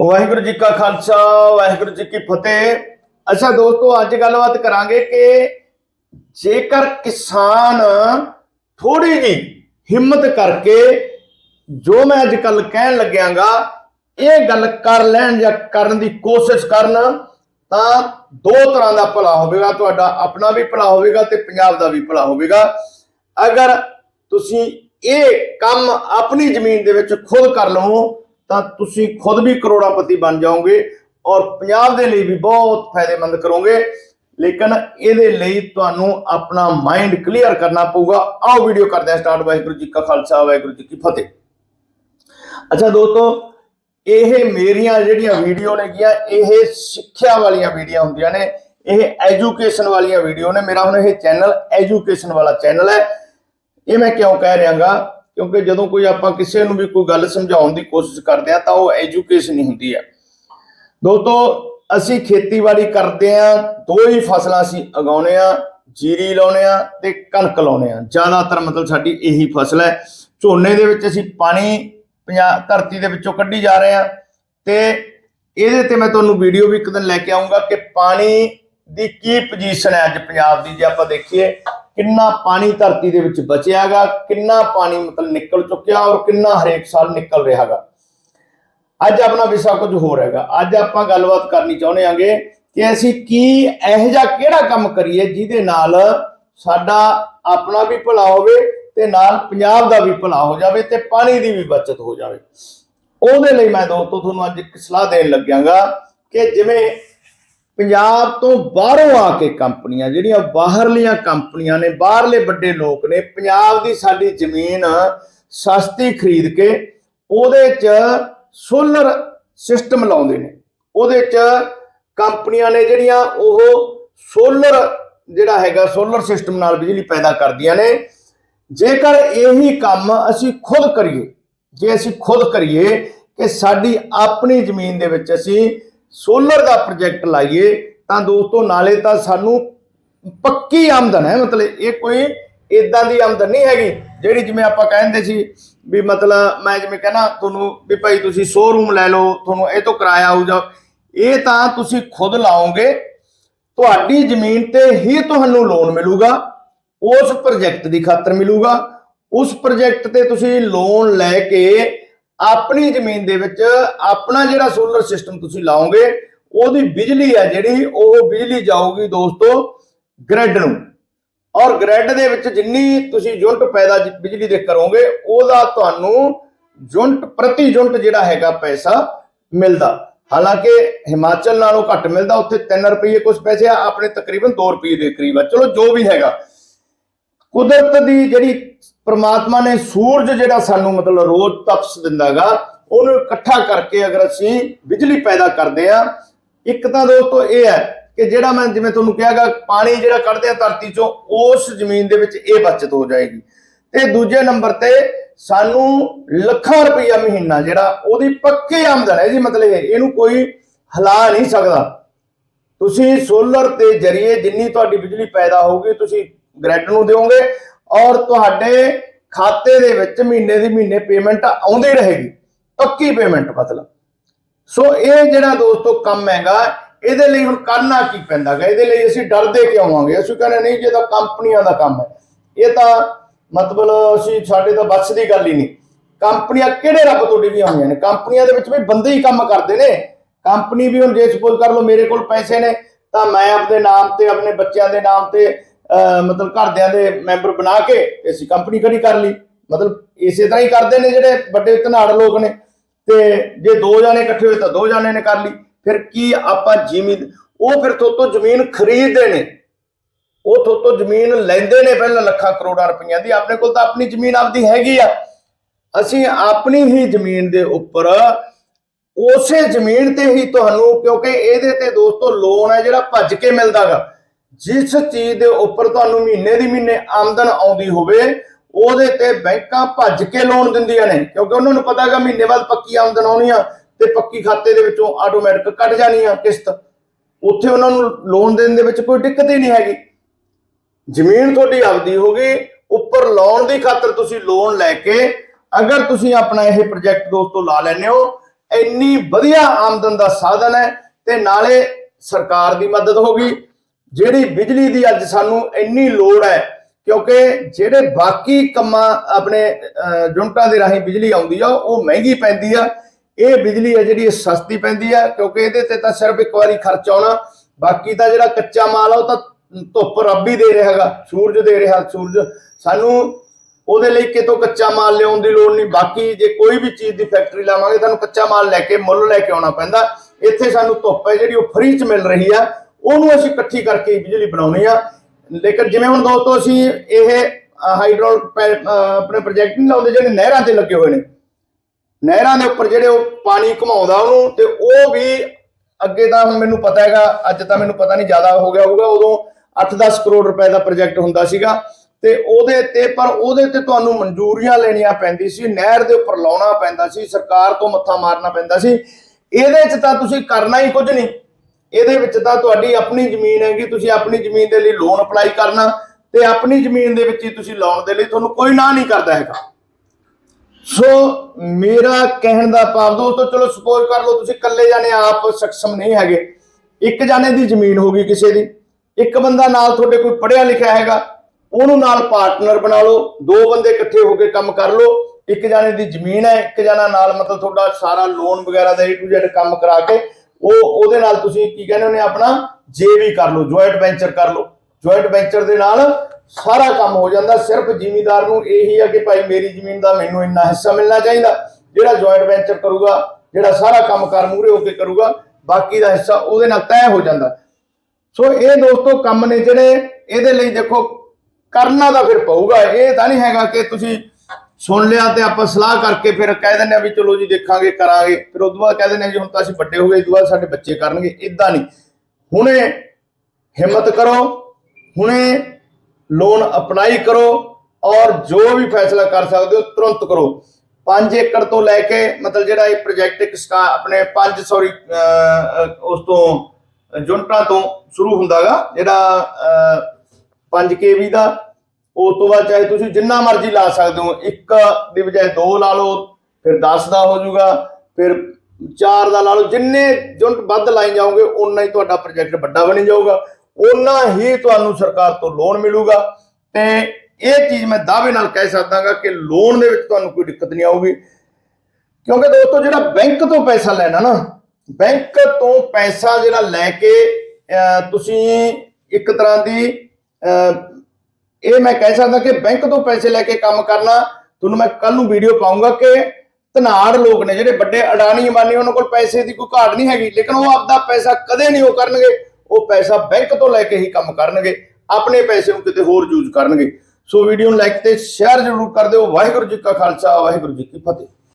ਵਾਹਿਗੁਰੂ ਜੀ ਕਾ ਖਾਲਸਾ, ਵਾਹਿਗੁਰੂ ਜੀ ਕੀ ਫਤਿਹ। ਅੱਛਾ ਦੋਸਤੋ, ਅੱਜ ਗੱਲਬਾਤ ਕਰਾਂਗੇ ਕਿ ਜੇਕਰ ਕਿਸਾਨ ਥੋੜੀ ਜੀ ਹਿੰਮਤ ਕਰਕੇ ਜੋ ਮੈਂ ਅੱਜ ਕੱਲ ਕਹਿਣ ਲੱਗਿਆਗਾ, ਇਹ ਗੱਲ ਕਰ ਲੈਣ ਜਾਂ ਕਰਨ ਦੀ ਕੋਸ਼ਿਸ਼ ਕਰਨ, ਤਾਂ ਦੋ ਤਰ੍ਹਾਂ ਦਾ ਭਲਾ ਹੋਵੇਗਾ। ਤੁਹਾਡਾ ਆਪਣਾ ਵੀ ਭਲਾ ਹੋਵੇਗਾ ਤੇ ਪੰਜਾਬ ਦਾ ਵੀ ਭਲਾ ਹੋਵੇਗਾ। ਅਗਰ ਤੁਸੀਂ ਇਹ ਕੰਮ ਆਪਣੀ ਜ਼ਮੀਨ ਦੇ ਵਿੱਚ ਖੁਦ ਕਰ ਲਵੋ ਤਾਂ ਤੁਸੀਂ ਖੁਦ ਵੀ ਕਰੋੜਾਪਤੀ ਬਣ ਜਾਓਗੇ ਔਰ ਪੰਜਾਬ ਦੇ ਲਈ ਵੀ ਬਹੁਤ ਫਾਇਦੇਮੰਦ ਕਰੋਗੇ। ਲੇਕਿਨ ਇਹਦੇ ਲਈ ਤੁਹਾਨੂੰ ਆਪਣਾ ਮਾਈਂਡ ਕਲੀਅਰ ਕਰਨਾ ਪਊਗਾ। ਆਓ ਵੀਡੀਓ ਕਰਦੇ ਹਾਂ ਸਟਾਰਟ ਵਾਹਿਗੁਰੂ ਜੀ ਕਾ ਖਾਲਸਾ, ਵਾਹਿਗੁਰੂ ਜੀ ਕੀ ਫਤਿਹ। ਅੱਛਾ ਦੋਸਤੋ, ਇਹ ਮੇਰੀਆਂ ਜਿਹੜੀਆਂ ਵੀਡੀਓ ਨੇਗੀਆਂ ਇਹ ਸਿੱਖਿਆ ਵਾਲੀਆਂ ਵੀਡੀਓ ਹੁੰਦੀਆਂ ਨੇ। ਇਹ ਐਜੂਕੇਸ਼ਨ ਵਾਲੀਆਂ ਵੀਡੀਓ ਨੇ। ਮੇਰਾ ਹੁਣ ਇਹ ਚੈਨਲ ਐਜੂਕੇਸ਼ਨ ਵਾਲਾ ਚੈਨਲ ਹੈ। ਇਹ ਮੈਂ ਕਿਉਂ ਕਹਿ ਰਿਹਾਗਾ? ਕਿਉਂਕਿ ਜਦੋਂ ਕੋਈ ਆਪਾਂ ਕਿਸੇ ਨੂੰ ਵੀ ਕੋਈ ਗੱਲ ਸਮਝਾਉਣ ਦੀ ਕੋਸ਼ਿਸ਼ ਕਰਦੇ ਆ ਤਾਂ ਉਹ ਐਜੂਕੇਸ਼ਨ ਹੀ ਹੁੰਦੀ ਹੈ। ਦੋਸਤੋ, ਅਸੀਂ ਖੇਤੀਬਾੜੀ ਕਰਦੇ ਆ ਦੋ ਹੀ ਫਸਲਾਂ ਅਸੀਂ ਉਗਾਉਨੇ ਆ ਜੀਰੀ ਲਾਉਨੇ ਆ ਤੇ ਕਣਕ ਲਾਉਨੇ ਆ ਜ਼ਿਆਦਾਤਰ ਮਤਲਬ ਸਾਡੀ ਇਹੀ ਫਸਲ ਹੈ। ਝੋਨੇ ਦੇ ਵਿੱਚ ਅਸੀਂ ਪਾਣੀ ਪੰਜਾ- ਧਰਤੀ ਦੇ ਵਿੱਚੋਂ ਕੱਢੀ ਜਾ ਰਹੇ ਆ ਤੇ ਇਹਦੇ ਤੇ ਮੈਂ ਤੁਹਾਨੂੰ ਵੀਡੀਓ ਵੀ ਇੱਕ ਦਿਨ ਲੈ ਕੇ ਆਉਂਗਾ ਕਿ ਪਾਣੀ ਦੀ ਕੀ ਪੋਜੀਸ਼ਨ ਹੈ ਅੱਜ ਪੰਜਾਬ ਦੀ? ਜੇ ਆਪਾਂ ਦੇਖੀਏ, ਕਿੰਨਾ ਪਾਣੀ ਧਰਤੀ ਦੇ ਵਿੱਚ ਬਚਿਆਗਾ ਕਿੰਨਾ ਪਾਣੀ ਮਤਲਬ ਨਿਕਲ ਚੁੱਕਿਆ ਔਰ ਕਿੰਨਾ ਹਰੇਕ ਸਾਲ ਨਿਕਲ ਰਿਹਾਗਾ ਅੱਜ ਆਪਣਾ ਵਿਸ਼ਾ ਕੁਝ ਹੋਰ ਹੈਗਾ। ਅੱਜ ਆਪਾਂ ਗੱਲਬਾਤ ਕਰਨੀ ਚਾਹੁੰਦੇ ਆਂਗੇ ਕਿ ਅਸੀਂ ਕੀ, ਇਹੋ ਜਿਹਾ ਕਿਹੜਾ ਕੰਮ ਕਰੀਏ ਜਿਹਦੇ ਨਾਲ ਸਾਡਾ ਆਪਣਾ ਵੀ ਭਲਾ ਹੋਵੇ ਤੇ ਨਾਲ ਪੰਜਾਬ ਦਾ ਵੀ ਭਲਾ ਹੋ ਜਾਵੇ ਤੇ ਪਾਣੀ ਦੀ ਵੀ ਬਚਤ ਹੋ ਜਾਵੇ। ਉਹਦੇ ਲਈ ਮੈਂ ਦੋਸਤੋ ਤੁਹਾਨੂੰ ਅੱਜ ਇੱਕ ਸਲਾਹ ਦੇਣ ਲੱਗਿਆਗਾ ਕਿ ਜਿਵੇਂ ਪੰਜਾਬ ਤੋਂ ਬਾਹਰੋਂ ਆ ਕੇ ਕੰਪਨੀਆਂ, ਜਿਹੜੀਆਂ ਬਾਹਰਲੀਆਂ ਕੰਪਨੀਆਂ ਨੇ, ਬਾਹਰਲੇ ਵੱਡੇ ਲੋਕ ਨੇ, ਪੰਜਾਬ ਦੀ ਸਾਡੀ ਜ਼ਮੀਨ ਸਸਤੀ ਖਰੀਦ ਕੇ ਉਹਦੇ 'ਚ ਸੋਲਰ ਸਿਸਟਮ ਲਾਉਂਦੇ ਨੇ। ਉਹਦੇ 'ਚ ਕੰਪਨੀਆਂ ਨੇ ਜਿਹੜੀਆਂ ਉਹ ਸੋਲਰ ਜਿਹੜਾ ਹੈਗਾ ਸੋਲਰ ਸਿਸਟਮ ਨਾਲ ਬਿਜਲੀ ਪੈਦਾ ਕਰਦੀਆਂ ਨੇ। ਜੇਕਰ ਇਹੀ ਕੰਮ ਅਸੀਂ ਖੁਦ ਕਰੀਏ, ਜੇ ਅਸੀਂ ਖੁਦ ਕਰੀਏ ਕਿ ਸਾਡੀ ਆਪਣੀ ਜ਼ਮੀਨ ਦੇ ਵਿੱਚ ਅਸੀਂ ਸੋਲਰ ਦਾ ਪ੍ਰੋਜੈਕਟ ਲਾਈਏ, ਤਾਂ ਦੋਸਤੋ ਨਾਲੇ ਤਾਂ ਸਾਨੂੰ ਪੱਕੀ ਆਮਦਨ ਹੈ, ਮਤਲਬ ਇਹ ਕੋਈ ਇਦਾਂ ਦੀ ਆਮਦਨ ਨਹੀਂ ਹੈਗੀ, ਜਿਹੜੀ ਜਿਵੇਂ ਆਪਾਂ ਕਹਿੰਦੇ ਸੀ ਵੀ ਮਤਲਬ ਮੈਂ ਜਿਵੇਂ ਕਹਿੰਦਾ ਤੁਹਾਨੂੰ ਵੀ ਭਾਈ ਤੁਸੀਂ ਸ਼ੋਰੂਮ ਲੈ ਲਓ, ਤੁਹਾਨੂੰ ਇਹ ਤੋਂ ਕਿਰਾਇਆ ਆਊ ਜਾ ਇਹ ਤਾਂ ਤੁਸੀਂ ਖੁਦ ਲਾਓਗੇ, ਤੁਹਾਡੀ ਜ਼ਮੀਨ ਤੇ ਹੀ ਤੁਹਾਨੂੰ ਲੋਨ ਮਿਲੂਗਾ, ਉਸ ਪ੍ਰੋਜੈਕਟ ਦੀ ਖਾਤਰ ਮਿਲੂਗਾ, ਉਸ ਪ੍ਰੋਜੈਕਟ ਤੇ ਤੁਸੀਂ ਲੋਨ ਲੈ ਕੇ ਆਪਣੀ ਜ਼ਮੀਨ ਦੇ ਵਿੱਚ ਆਪਣਾ ਜਿਹੜਾ ਸੋਲਰ ਸਿਸਟਮ ਤੁਸੀਂ ਲਾਓਗੇ, ਉਹਦੀ ਬਿਜਲੀ ਹੈ ਜਿਹੜੀ, ਉਹ ਬਿਜਲੀ ਜਾਊਗੀ ਦੋਸਤੋ ਗ੍ਰਿਡ ਨੂੰ। ਔਰ ਗ੍ਰਿਡ ਦੇ ਵਿੱਚ ਜਿੰਨੀ ਤੁਸੀਂ ਯੂਨਿਟ ਪੈਦਾ ਬਿਜਲੀ ਦੇ ਕਰੋਗੇ, ਉਹਦਾ ਤੁਹਾਨੂੰ ਯੂਨਿਟ ਪ੍ਰਤੀ ਯੂਨਿਟ ਜਿਹੜਾ ਹੈਗਾ ਪੈਸਾ ਮਿਲਦਾ। ਹਾਲਾਂਕਿ ਹਿਮਾਚਲ ਨਾਲੋਂ ਘੱਟ ਮਿਲਦਾ, ਉੱਥੇ 3 ਰੁਪਏ ਕੁਝ ਪੈਸੇ ਆ, ਆਪਣੇ ਤਕਰੀਬਨ 2 ਰੁਪਏ ਦੇ ਕਰੀਬ ਆ। ਚਲੋ ਜੋ ਵੀ ਹੈਗਾ ਕੁਦਰਤ ਦੀ ਜਿਹੜੀ ਪ੍ਰਮਾਤਮਾ ਨੇ ਸੂਰਜ ਜਿਹੜਾ ਸਾਨੂੰ ਮਤਲਬ ਰੋਜ਼ ਤਪਸ ਦਿੰਦਾਗਾ, ਉਹਨੂੰ ਇਕੱਠਾ ਕਰਕੇ ਅਗਰ ਅਸੀਂ ਬਿਜਲੀ ਪੈਦਾ ਕਰਦੇ ਆ ਇੱਕ ਤਾਂ ਦੋਸਤੋ ਇਹ ਹੈ ਕਿ ਜਿਹੜਾ ਮੈਂ ਜਿਵੇਂ ਤੁਹਾਨੂੰ ਕਿਹਾਗਾ, ਪਾਣੀ ਜਿਹੜਾ ਕੱਢਦੇ ਆ ਧਰਤੀ ਚੋਂ, ਉਸ ਜ਼ਮੀਨ ਦੇ ਵਿੱਚ ਇਹ ਬਚਤ ਹੋ ਜਾਏਗੀ। ਤੇ ਦੂਜੇ ਨੰਬਰ ਤੇ ਸਾਨੂੰ ਲੱਖਾਂ ਰੁਪਈਆ ਮਹੀਨਾ ਜਿਹੜਾ, ਉਹਦੀ ਪੱਕੀ ਆਮਦਨ ਹੈ ਜੀ, ਮਤਲਬ ਇਹਨੂੰ ਕੋਈ ਹਿਲਾ ਨਹੀਂ ਸਕਦਾ। ਤੁਸੀਂ ਸੋਲਰ ਦੇ ਜਰੀਏ ਜਿੰਨੀ ਤੁਹਾਡੀ ਬਿਜਲੀ ਪੈਦਾ ਹੋਊਗੀ, ਤੁਸੀਂ ਗ੍ਰਿਡ ਨੂੰ ਦਿਓਗੇ ਔਰ ਤੁਹਾਡੇ ਖਾਤੇ ਦੇ ਵਿੱਚ ਮਹੀਨੇ ਦੀ ਮਹੀਨੇ ਪੇਮੈਂਟ ਆਉਂਦੀ ਰਹੇਗੀ, ਪੱਕੀ ਪੇਮੈਂਟ ਮਤਲਬ। ਸੋ ਇਹ ਜਿਹੜਾ ਦੋਸਤੋ ਕੰਮ ਹੈਗਾ, ਇਹਦੇ ਲਈ ਹੁਣ ਕਰਨਾ ਕੀ ਪੈਂਦਾਗਾ ਇਹਦੇ ਲਈ ਅਸੀਂ ਡਰਦੇ ਕਿਉਂ ਆਂਗੇ ਅਸੀਂ ਕਹਿੰਦੇ ਨਹੀਂ, ਜੇ ਤਾਂ ਕੰਪਨੀਆਂ ਦਾ ਕੰਮ ਹੈ। ਇਹ ਤਾਂ ਮਤਲਬ ਅਸੀਂ, ਸਾਡੇ ਤਾਂ ਬੱਸ ਦੀ ਗੱਲ ਹੀ ਨਹੀਂ। ਕੰਪਨੀਆਂ ਕਿਹੜੇ ਰੱਬ ਤੋਂ ਡਿੱਗੀਆਂ ਹੋਈਆਂ ਨੇ? ਕੰਪਨੀਆਂ ਦੇ ਵਿੱਚ ਵੀ ਬੰਦੇ ਹੀ ਕੰਮ ਕਰਦੇ ਨੇ। ਕੰਪਨੀ ਵੀ ਹੁਣ ਜੇ ਸਪੋਜ਼ ਕਰ ਲਓ ਮੇਰੇ ਕੋਲ ਪੈਸੇ ਨੇ, ਤਾਂ ਮੈਂ ਆਪਣੇ ਨਾਮ ਤੇ, ਆਪਣੇ ਬੱਚਿਆਂ ਦੇ ਨਾਮ ਤੇ ਮਤਲਬ ਘਰਦਿਆਂ ਦੇ ਮੈਂਬਰ ਬਣਾ ਕੇ ਤੇ ਅਸੀਂ ਕੰਪਨੀ ਖੜੀ ਕਰ ਲਈ। ਮਤਲਬ ਇਸੇ ਤਰ੍ਹਾਂ ਹੀ ਕਰਦੇ ਨੇ ਜਿਹੜੇ ਵੱਡੇ ਧਨਾੜ ਲੋਕ ਨੇ। ਤੇ ਜੇ ਦੋ ਜਾਣੇ ਇਕੱਠੇ ਹੋਏ ਤਾਂ ਦੋ ਜਾਣੇ ਨੇ ਕਰ ਲਈ। ਫਿਰ ਕੀ ਆਪਾਂ ਜ਼ਮੀਨ ਉਹ ਫਿਰ ਤੋਂ ਜ਼ਮੀਨ ਖਰੀਦਦੇ ਨੇ। ਉਹ ਤੋਂ ਜ਼ਮੀਨ ਲੈਂਦੇ ਨੇ ਪਹਿਲਾਂ ਲੱਖਾਂ ਕਰੋੜਾਂ ਰੁਪਈਆ ਦੀ। ਆਪਣੇ ਕੋਲ ਤਾਂ ਆਪਣੀ ਜ਼ਮੀਨ ਆਪਦੀ ਹੈਗੀ ਆ। ਅਸੀਂ ਆਪਣੀ ਹੀ ਜ਼ਮੀਨ ਦੇ ਉੱਪਰ ਉਸੇ ਜ਼ਮੀਨ ਤੇ ਹੀ ਤੁਹਾਨੂੰ ਕਿਉਂਕਿ ਇਹਦੇ ਤੇ ਦੋਸਤੋ ਲੋਨ ਹੈ ਜਿਹੜਾ ਭੱਜ ਕੇ ਮਿਲਦਾਗਾ। ਜਿਸ ਚੀਜ਼ ਦੇ ਉੱਪਰ ਤੁਹਾਨੂੰ ਮਹੀਨੇ ਦੀ ਮਹੀਨੇ ਆਮਦਨ ਆਉਂਦੀ ਹੋਵੇ, ਉਹਦੇ ਤੇ ਬੈਂਕਾਂ ਭੱਜ ਕੇ ਲੋਨ ਦਿੰਦੀਆਂ ਨੇ। ਕਿਉਂਕਿ ਉਹਨਾਂ ਨੂੰ ਪਤਾ ਹੈਗਾ ਮਹੀਨੇ ਬਾਅਦ ਪੱਕੀ ਆਮਦਨ ਆਉਣੀ ਆ ਤੇ ਪੱਕੀ ਖਾਤੇ ਦੇ ਵਿੱਚੋਂ ਆਟੋਮੈਟਿਕ ਕੱਟ ਜਾਣੀ ਆ ਕਿਸ਼ਤ। ਉੱਥੇ ਉਹਨਾਂ ਨੂੰ ਲੋਨ ਦੇਣ ਦੇ ਵਿੱਚ ਕੋਈ ਦਿੱਕਤ ਹੀ ਨਹੀਂ ਹੈਗੀ। ਜ਼ਮੀਨ ਤੁਹਾਡੀ ਆਪਦੀ ਹੋ ਗਈ, ਉੱਪਰ ਲੋਨ ਦੀ ਖਾਤਰ ਤੁਸੀਂ ਲੋਨ ਲੈ ਕੇ ਅਗਰ ਤੁਸੀਂ ਆਪਣਾ ਇਹ ਪ੍ਰੋਜੈਕਟ ਦੋਸਤੋ ਲਾ ਲੈਨੇ ਹੋ, ਇੰਨੀ ਵਧੀਆ ਆਮਦਨ ਦਾ ਸਾਧਨ ਹੈ ਤੇ ਨਾਲੇ ਸਰਕਾਰ ਦੀ ਮਦਦ ਹੋ ਗਈ। ਜਿਹੜੀ ਬਿਜਲੀ ਦੀ ਅੱਜ ਸਾਨੂੰ ਇੰਨੀ ਲੋੜ ਹੈ ਕਿਉਂਕਿ ਜਿਹੜੇ ਬਾਕੀ ਕੰਮਾਂ ਆਪਣੇ ਅਹ, ਯੂਨਿਟਾਂ ਦੇ ਰਾਹੀਂ ਬਿਜਲੀ ਆਉਂਦੀ ਆ ਉਹ ਮਹਿੰਗੀ ਪੈਂਦੀ ਆ। ਇਹ ਬਿਜਲੀ ਹੈ ਜਿਹੜੀ ਸਸਤੀ ਪੈਂਦੀ ਆ ਕਿਉਂਕਿ ਇਹਦੇ ਤੇ ਤਾਂ ਸਿਰਫ ਇੱਕ ਵਾਰੀ ਖਰਚ ਆਉਣਾ। ਬਾਕੀ ਤਾਂ ਜਿਹੜਾ ਕੱਚਾ ਮਾਲ ਆ ਉਹ ਤਾਂ ਧੁੱਪ ਰੱਬ ਹੀ ਦੇ ਰਿਹਾ ਹੈਗਾ ਸੂਰਜ ਦੇ ਰਿਹਾ ਸੂਰਜ। ਸਾਨੂੰ ਉਹਦੇ ਲਈ ਕਿਤੋਂ ਕੱਚਾ ਮਾਲ ਲਿਆਉਣ ਦੀ ਲੋੜ ਨਹੀਂ। ਬਾਕੀ ਜੇ ਕੋਈ ਵੀ ਚੀਜ਼ ਦੀ ਫੈਕਟਰੀ ਲਾਵਾਂਗੇ ਤੁਹਾਨੂੰ ਕੱਚਾ ਮਾਲ ਲੈ ਕੇ ਮੁੱਲ ਲੈ ਕੇ ਆਉਣਾ ਪੈਂਦਾ। ਇੱਥੇ ਸਾਨੂੰ ਧੁੱਪ ਹੈ ਜਿਹੜੀ ਉਹ ਫ੍ਰੀ ਚ ਮਿਲ ਰਹੀ ਆ। ਉਹਨੂੰ ਅਸੀਂ ਇਕੱਠੀ ਕਰਕੇ ਬਿਜਲੀ ਬਣਾਉਣੀ ਆ। ਲੇਕਿਨ ਜਿਵੇਂ ਹੁਣ ਦੋਸਤੋ ਅਸੀਂ ਇਹ ਹਾਈਡਰੋ ਆਪਣੇ ਪ੍ਰੋਜੈਕਟ ਨਹੀਂ ਲਾਉਂਦੇ, ਜਿਹੜੇ ਨਹਿਰਾਂ ਤੇ ਲੱਗੇ ਹੋਏ ਨੇ। ਨਹਿਰਾਂ ਦੇ ਉੱਪਰ ਜਿਹੜੇ ਉਹ ਪਾਣੀ ਘੁਮਾਉਂਦਾ ਉਹਨੂੰ ਤੇ ਉਹ ਵੀ ਅੱਗੇ ਤਾਂ ਹੁਣ ਮੈਨੂੰ ਪਤਾ ਹੈਗਾ, ਅੱਜ ਤਾਂ ਮੈਨੂੰ ਪਤਾ ਨਹੀਂ ਜ਼ਿਆਦਾ ਹੋ ਗਿਆ ਹੋਊਗਾ, ਉਦੋਂ 8-10 ਕਰੋੜ ਰੁਪਏ ਦਾ ਪ੍ਰੋਜੈਕਟ ਹੁੰਦਾ ਸੀਗਾ। ਤੇ ਉਹਦੇ ਤੇ, ਪਰ ਉਹਦੇ ਤੇ ਤੁਹਾਨੂੰ ਮਨਜ਼ੂਰੀਆਂ ਲੈਣੀਆਂ ਪੈਂਦੀ ਸੀ, ਨਹਿਰ ਦੇ ਉੱਪਰ ਲਾਉਣਾ ਪੈਂਦਾ ਸੀ, ਸਰਕਾਰ ਤੋਂ ਮੱਥਾ ਮਾਰਨਾ ਪੈਂਦਾ ਸੀ। ਇਹਦੇ 'ਚ ਤਾਂ ਤੁਸੀਂ ਕਰਨਾ ਹੀ ਕੁਝ ਨਹੀਂ। ਇਹਦੇ ਵਿੱਚ ਤਾਂ ਤੁਹਾਡੀ ਆਪਣੀ ਜ਼ਮੀਨ ਹੈਗੀ, ਤੁਸੀਂ ਆਪਣੀ ਜ਼ਮੀਨ ਦੇ ਲਈ ਲੋਨ ਅਪਲਾਈ ਕਰਨਾ ਤੇ ਆਪਣੀ ਜ਼ਮੀਨ ਦੇ ਵਿੱਚ ਹੀ ਤੁਸੀਂ ਲਾਉਣ ਦੇ ਲਈ ਤੁਹਾਨੂੰ ਕੋਈ ਨਾ ਨਹੀਂ ਕਰਦਾ ਹੈਗਾ। ਸੋ ਮੇਰਾ ਕਹਿਣ ਦਾ ਭਾਵ ਦੋਸਤੋ, ਚਲੋ ਸਪੋਜ਼ ਕਰ ਲਓ ਤੁਸੀਂ ਇਕੱਲੇ ਜਾਣੇ ਆਪ ਸક્ષਮ ਨਹੀਂ ਹੈਗੇ। ਇੱਕ ਜਾਣੇ ਦੀ ਜ਼ਮੀਨ ਹੋ ਗਈ ਕਿਸੇ ਦੀ, ਇੱਕ ਬੰਦਾ ਨਾਲ ਤੁਹਾਡੇ ਕੋਈ ਪੜ੍ਹਿਆ ਲਿਖਿਆ ਹੈਗਾ, ਉਹਨੂੰ ਨਾਲ ਪਾਰਟਨਰ ਬਣਾ ਲਓ, ਦੋ ਬੰਦੇ ਇਕੱਠੇ ਹੋ ਕੇ ਕੰਮ ਕਰ ਲਓ, ਇੱਕ ਜਾਣੇ ਦੀ ਜ਼ਮੀਨ ਹੈ, ਇੱਕ ਜਾਣਾ ਨਾਲ ਮਤਲਬ ਤੁਹਾਡਾ ਸਾਰਾ ਲੋਨ ਵਗੈਰਾ ਦਾ A to Z ਕੰਮ ਕਰਾ ਕੇ ਉਹ ਉਹਦੇ ਨਾਲ ਤੁਸੀਂ ਕੀ ਕਹਿੰਦੇ ਹੁੰਦੇ ਆ, ਆਪਣਾ ਜੇਵੀ ਕਰ ਲਓ ਜੁਆਇੰਟ ਵੈਂਚਰ ਕਰ ਲਓ। ਜੁਆਇੰਟ ਵੈਂਚਰ ਦੇ ਨਾਲ ਸਾਰਾ ਕੰਮ ਹੋ ਜਾਂਦਾ ਸਿਰਫ ਜ਼ਿਮੀਦਾਰ ਨੂੰ ਇਹੀ ਆ ਕਿ ਭਾਈ ਮੇਰੀ ਜ਼ਮੀਨ ਦਾ ਮੈਨੂੰ ਇੰਨਾ ਹਿੱਸਾ ਮਿਲਣਾ ਚਾਹੀਦਾ। ਜਿਹੜਾ ਜੁਆਇੰਟ ਵੈਂਚਰ ਕਰੂਗਾ ਜਿਹੜਾ ਸਾਰਾ ਕੰਮ ਕਰ ਮੂਰੇ ਹੋ ਕੇ ਕਰੂਗਾ ਬਾਕੀ ਦਾ ਹਿੱਸਾ ਉਹਦੇ ਨਾਲ ਤੈਅ ਹੋ ਜਾਂਦਾ। ਸੋ ਇਹ ਦੋਸਤੋ ਕੰਮ ਨੇ ਜਿਹੜੇ ਇਹਦੇ ਲਈ ਦੇਖੋ ਕਰਨਾ ਤਾਂ ਫਿਰ ਪਊਗਾ। ਇਹ ਤਾਂ ਨਹੀਂ ਹੈਗਾ ਕਿ ਤੁਸੀਂ ਸੁਣ ਲਿਆ ਤੇ ਆਪਾਂ ਸਲਾਹ ਕਰਕੇ ਫਿਰ ਕਹਿ ਦਿੰਦੇ ਆ ਵੀ ਚਲੋ ਜੀ ਦੇਖਾਂਗੇ, ਕਰਾਂਗੇ। ਫਿਰ ਉਸ ਤੋਂ ਬਾਅਦ ਕਹਿ ਦਿੰਦੇ ਆ ਜੀ, ਹੁਣ ਤਾਂ ਅਸੀਂ ਵੱਡੇ ਹੋ ਗਏ, ਇਸ ਤੋਂ ਬਾਅਦ ਸਾਡੇ ਬੱਚੇ ਕਰਨਗੇ ਇਦਾਂ ਨਹੀਂ। ਹੁਣੇ ਹਿੰਮਤ ਕਰੋ, ਹੁਣੇ ਲੋਨ ਅਪਲਾਈ ਕਰੋ ਔਰ ਜੋ ਵੀ ਫੈਸਲਾ ਕਰ ਸਕਦੇ ਹੋ, ਤੁਰੰਤ ਕਰੋ। 5 ਏਕੜ ਤੋਂ ਲੈ ਕੇ, ਮਤਲਬ ਜਿਹੜਾ ਇਹ ਪ੍ਰੋਜੈਕਟ ਇੱਕ ਸਟਾ ਆਪਣੇ 5 ਸੌਰੀ ਉਸ ਤੋਂ ਯੂਨਿਟਾਂ ਤੋਂ ਸ਼ੁਰੂ ਹੁੰਦਾਗਾ, ਜਿਹੜਾ 5 ਕੇਵੀ ਦਾ ਉਸ ਤੋਂ ਬਾਅਦ ਚਾਹੇ ਤੁਸੀਂ ਜਿੰਨਾ ਮਰਜ਼ੀ ਲਾ ਸਕਦੇ ਹੋ ਇੱਕ ਦੀ ਬਜਾਏ ਦੋ ਲਾ ਲਓ ਫਿਰ 10 ਦਾ ਹੋ ਜਾਊਗਾ ਫਿਰ 4 ਦਾ ਲਾ ਲਓ ਜਿੰਨੇ ਯੂਨਿਟ ਵੱਧ ਲਾਈ ਜਾਓਗੇ ਉਨਾ ਹੀ ਤੁਹਾਡਾ ਪ੍ਰੋਜੈਕਟ ਵੱਡਾ ਬਣੀ ਜਾਊਗਾ। ਉਨਾ ਹੀ ਤੁਹਾਨੂੰ ਸਰਕਾਰ ਤੋਂ ਲੋਨ ਮਿਲੂਗਾ। ਤੇ ਇਹ ਚੀਜ਼ ਮੈਂ ਦਾਅਵੇ ਨਾਲ ਕਹਿ ਸਕਦਾਗਾ ਕਿ ਲੋਨ ਦੇ ਵਿੱਚ ਤੁਹਾਨੂੰ ਕੋਈ ਦਿੱਕਤ ਨਹੀਂ ਆਊਗੀ। ਕਿਉਂਕਿ ਦੋਸਤੋ ਜਿਹੜਾ ਬੈਂਕ ਤੋਂ ਪੈਸਾ ਲੈਣਾ ਨਾ ਬੈਂਕ ਤੋਂ ਪੈਸਾ ਜਿਹੜਾ ਲੈ ਕੇ ਅਹ, ਤੁਸੀਂ ਇੱਕ ਤਰ੍ਹਾਂ ਦੀ ਅਹ, ਇਹ ਮੈਂ ਕਹਿ ਸਕਦਾ ਕਿ ਬੈਂਕ ਤੋਂ ਪੈਸੇ ਲੈ ਕੇ ਕੰਮ ਕਰਨਾ, ਤੁਹਾਨੂੰ ਮੈਂ ਕੱਲ ਨੂੰ ਵੀਡੀਓ ਪਾਉਂਗਾ ਕਿ ਧਨਾੜ ਲੋਕ ਨੇ ਜਿਹੜੇ ਵੱਡੇ ਅਡਾਨੀ ਅੰਬਾਨੀ ਉਹਨਾਂ ਕੋਲ ਪੈਸੇ ਦੀ ਕੋਈ ਘਾਟ ਨਹੀਂ ਹੈਗੀ, ਲੇਕਿਨ ਉਹ ਆਪਦਾ ਪੈਸਾ ਕਦੇ ਨਹੀਂ ਉਹ ਕਰਨਗੇ, ਉਹ ਪੈਸਾ ਬੈਂਕ ਤੋਂ ਲੈ ਕੇ ਹੀ ਕੰਮ ਕਰਨਗੇ, ਆਪਣੇ ਪੈਸੇ ਨੂੰ ਕਿਤੇ ਹੋਰ ਯੂਜ਼ ਕਰਨਗੇ। ਸੋ ਵੀਡੀਓ ਨੂੰ ਲਾਈਕ ਤੇ ਸ਼ੇਅਰ ਜ਼ਰੂਰ ਕਰ ਦਿਓ। ਵਾਹਿਗੁਰੂ ਜੀ ਕਾ ਖਾਲਸਾ, ਵਾਹਿਗੁਰੂ ਜੀ ਕੀ ਫਤਿਹ।